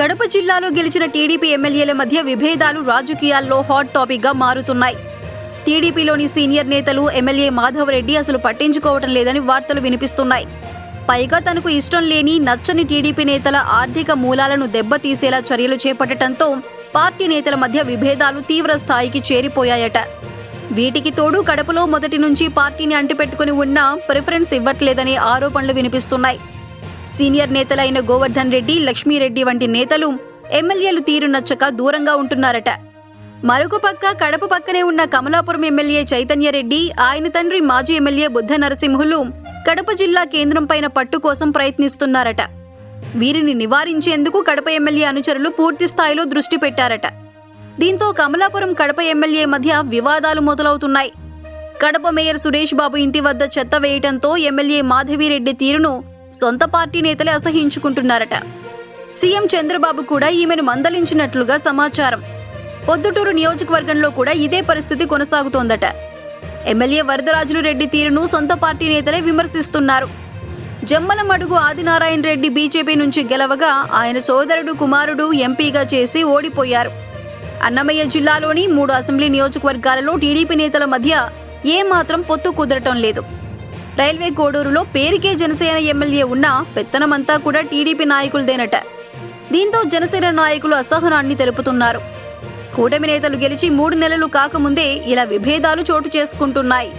కడప జిల్లాలో గెలిచిన టీడీపీ ఎమ్మెల్యేల మధ్య విభేదాలు రాజకీయాల్లో హాట్ టాపిక్గా మారుతున్నాయి. టీడీపీలోని సీనియర్ నేతలు ఎమ్మెల్యే మాధవరెడ్డి అసలు పట్టించుకోవటం లేదని వార్తలు వినిపిస్తున్నాయి. పైగా తనకు ఇష్టం లేని నచ్చని టీడీపీ నేతల ఆర్థిక మూలాలను దెబ్బతీసేలా చర్యలు చేపట్టడంతో పార్టీ నేతల మధ్య విభేదాలు తీవ్ర స్థాయికి చేరిపోయాయట. వీటికి తోడు కడపలో మొదటి నుంచి పార్టీని అంటిపెట్టుకుని ఉన్నా ప్రిఫరెన్స్ ఇవ్వట్లేదనే ఆరోపణలు వినిపిస్తున్నాయి. సీనియర్ నేతలైన గోవర్ధన్ రెడ్డి లక్ష్మీరెడ్డి వంటి నేతలు ఎమ్మెల్యేలు తీరు నచ్చక దూరంగా ఉంటున్నారట. మరొక పక్క కడప పక్కనే ఉన్న కమలాపురం ఎమ్మెల్యే చైతన్యరెడ్డి ఆయన తండ్రి మాజీ ఎమ్మెల్యే బుద్ధ నరసింహులు కడప జిల్లా కేంద్రం పైన పట్టు కోసం ప్రయత్నిస్తున్నారట. వీరిని నివారించేందుకు కడప ఎమ్మెల్యే అనుచరులు పూర్తి స్థాయిలో దృష్టి పెట్టారట. దీంతో కమలాపురం కడప ఎమ్మెల్యే మధ్య వివాదాలు మొదలవుతున్నాయి. కడప మేయర్ సురేష్ బాబు ఇంటి వద్ద చెత్త వేయటంతో ఎమ్మెల్యే మాధవిరెడ్డి తీరును సొంత పార్టీ నేతలే అసహించుకుంటున్నారట. సీఎం చంద్రబాబు కూడా ఈమెను మందలించినట్లుగా సమాచారం. పొద్దుటూరు నియోజకవర్గంలో కూడా ఇదే పరిస్థితి కొనసాగుతోందట. ఎమ్మెల్యే వరదరాజులు రెడ్డి తీరును సొంత పార్టీ నేతలే విమర్శిస్తున్నారు. జమ్మలమడుగు ఆదినారాయణ రెడ్డి బీజేపీ నుంచి గెలవగా ఆయన సోదరుడు కుమారుడు ఎంపీగా చేసి ఓడిపోయారు. అన్నమయ్య జిల్లాలోని మూడు అసెంబ్లీ నియోజకవర్గాలలో టీడీపీ నేతల మధ్య ఏమాత్రం పొత్తు కుదరటం లేదు. రైల్వే కోడూరులో పేరుకే జనసేన ఎమ్మెల్యే ఉన్నా పెత్తనమంతా కూడా టీడీపీ నాయకులదేనట. దీంతో జనసేన నాయకులు అసహనాన్ని తెలుపుతున్నారు. కూటమి నేతలు గెలిచి మూడు నెలలు కాకముందే ఇలా విభేదాలు చోటు చేసుకుంటున్నాయి.